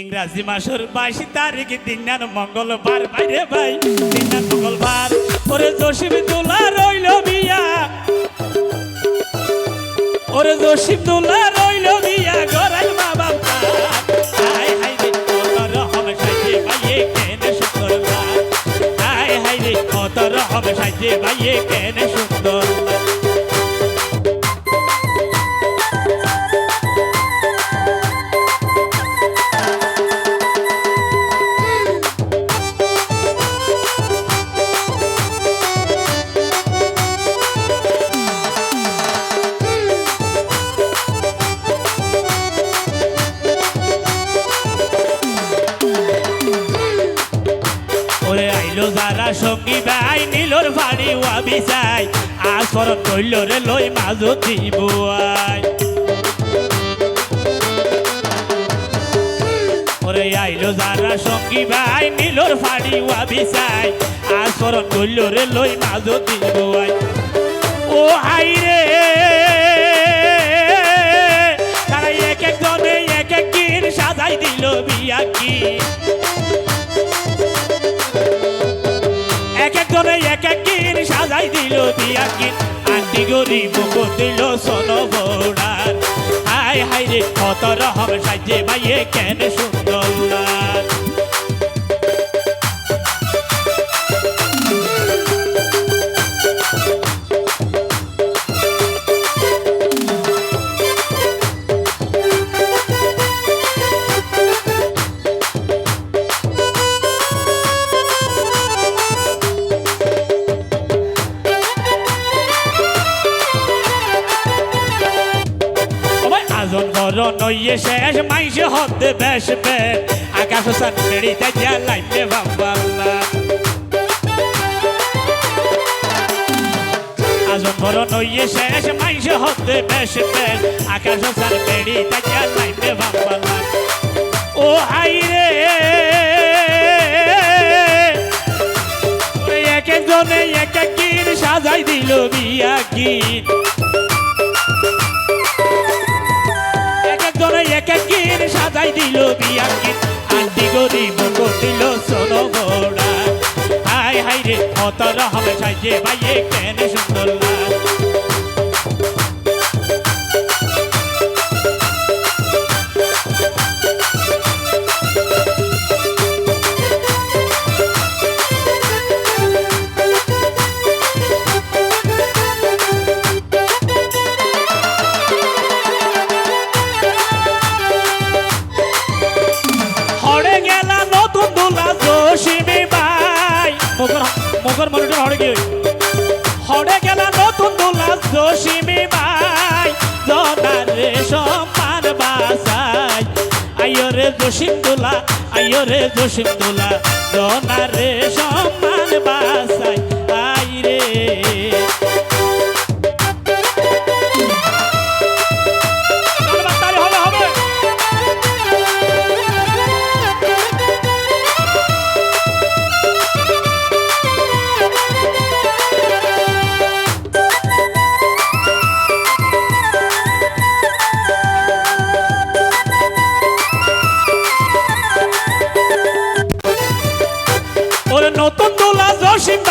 ইংরাজি মাসের বাইশ তারিখ দিন নান মঙ্গলবার বাইরে ভাই দিন নান মঙ্গলবার। ওরে জসিম তোলা রইল বিয়া ওরে জসিম তোলা রইল বিয়া গরাই মা বাবা হাই হাই রে, কত রকম সাজে ভাইয়ে কেন সুন্দর হাই হাই রে, কত রকম সাজে ভাইয়ে কেন সুন্দর সঙ্গী ভাই নীলর ফাড়ি ওয়াবি চাই আজ পরন কইল রে লই মাজু দিব আই ওরে আইলো যারা সঙ্গী ভাই নীলর ফাড়ি ওয়াবি চাই আজ পরন কইল রে লই মাজু দিব আই ও হাই রে! তারা এক এক এক এক সাজাই দিল বিয়া কি? সাজাই দিল বিয়া কি আন্টি গরিব দিল সোন বৌড়ার হাই হাই রে, কত রহম সাজে ভাইয়ে কেন সুন্দর। নইয়ে শেষ মাইসে হতে বেসবে। আকাশ সান মেড়িতে জ্বালাইতে বাবাল্লা আজন বড় নইয়ে শেষ মাইসে হতে বেসবে। আকাশ সান মেড়িতে জ্বালাইতে বাবাল্লা ও হাই রে! এক একজনে এক এক গিন সাজাই দিল বিয়া গীত। একজনে এক একদিন সাজাই দিল বিয়া গীত। আন্টি গরিব দিল সোনো ঘোড়া হাই হাই রে, কত রকম সাজে ভাইয়ে কেন সুন্দর মগর মনিটর হরে গিয়ে। হরে গেলা নতুন দুলা জসিমি বাই। জনার রে সম্মান বাসাই। আইয় রে জসিম দুলা, আইয় রে জসিম দুলা। জনার রে সম্মান বাসাই। আই রে।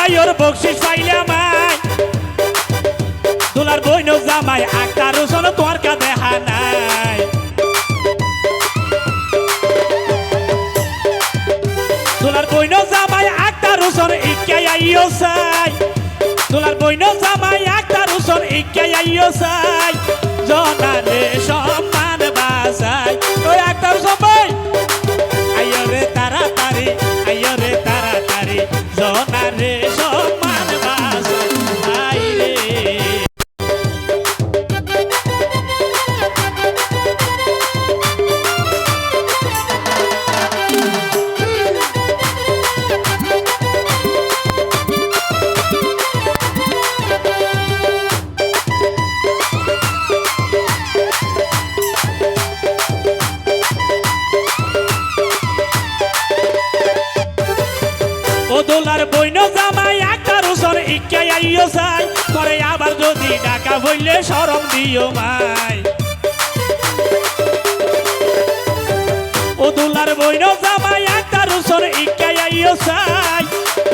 জসিম ভাই ওর বকশিস পাইলে আমায়। দোলার বইন জামাই আকার শোনো তোমার কা দেখা নাই দোলার বইন জামাই আক্তার হোসেন ইকাই আইও সাই। দোলার বইন জামাই আক্তার হোসেন ইকাই আইও সাই। জনারে সম্মান ও দোলার বইন জামাই আক্তার হোসেন ইকাই আইও সাই করে আবার যদি ডাকা বললে সরম দিও মাই। ও ও দুলার বইন জামাই আক্তার হোসেন ইকাই আইও সাই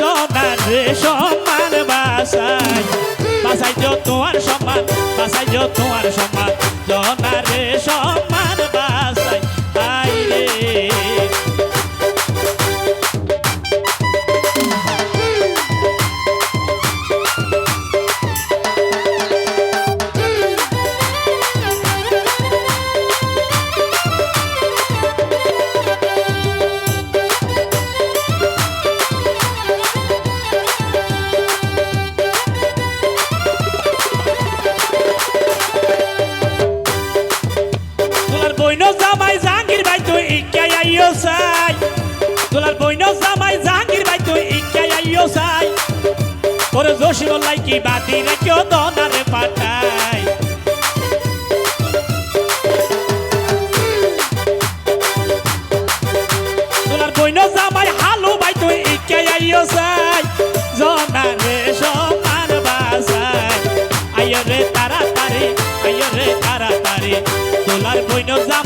জনার রে সম্মান বাসাই। বাসাই যো তোমার সম্মান বাসাই যো তোমার সম্মান, জনার ওরে জসিমল্লাই কি বাদি রেখেও দনারে পাঠাই তোলার বইন জামাই হালু ভাই তুই ইকাই আইও সাই জনারে সমান বাসাই আইয় রে তাড়াতাড়ি আইয় রে তাড়াতাড়ি তোলার বইন জামাই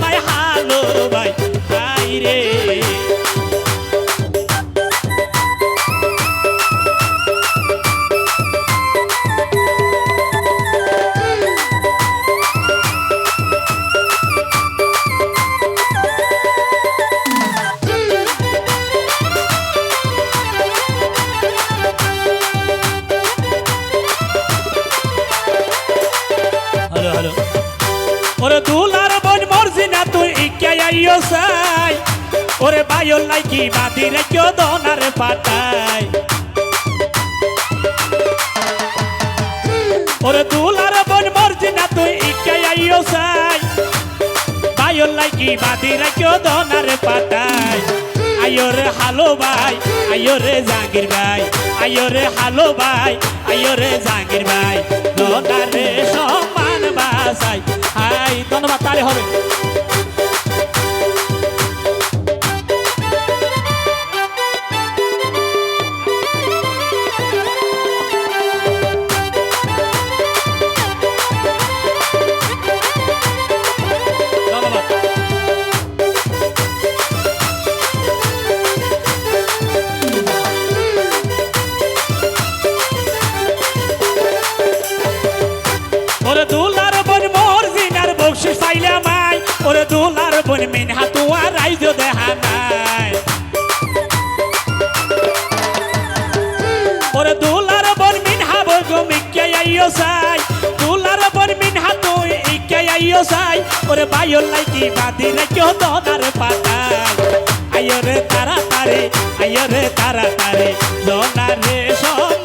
হ্যালো ওরে দুলার বোন মরজি না, তুই ইকাই আইও সাই ওরে বায়ল লাইকি বাদি রেখেও দনারে পাঠাই ওরে দুলার বোন মরজি না, তুই ইকাই আইও সাই বায়ল লাইকি বাদি রেখেও দনারে পাঠাই আইও রে হালো ভাই আইও রে জাঙ্গির ভাই আইও রে হালো ভাই আইও রে জাঙ্গির ভাই। ওরে দুলার বোন মোর জিনার বকশিস পাইলে মাই ওরে দুলার বোন মিনহা তুয়া রাইজ দেহা নাই। ওরে দুলার বোন মিনহা, বগো মিকে আইও সাই দুলার বোন মিনহা, তুই ইকে আইও সাই ওরে বায়ল লাইকি বাদি রেখো দনার পাতাই আইও রে তারা তারে আইও রে তারা তারে দনার রে সম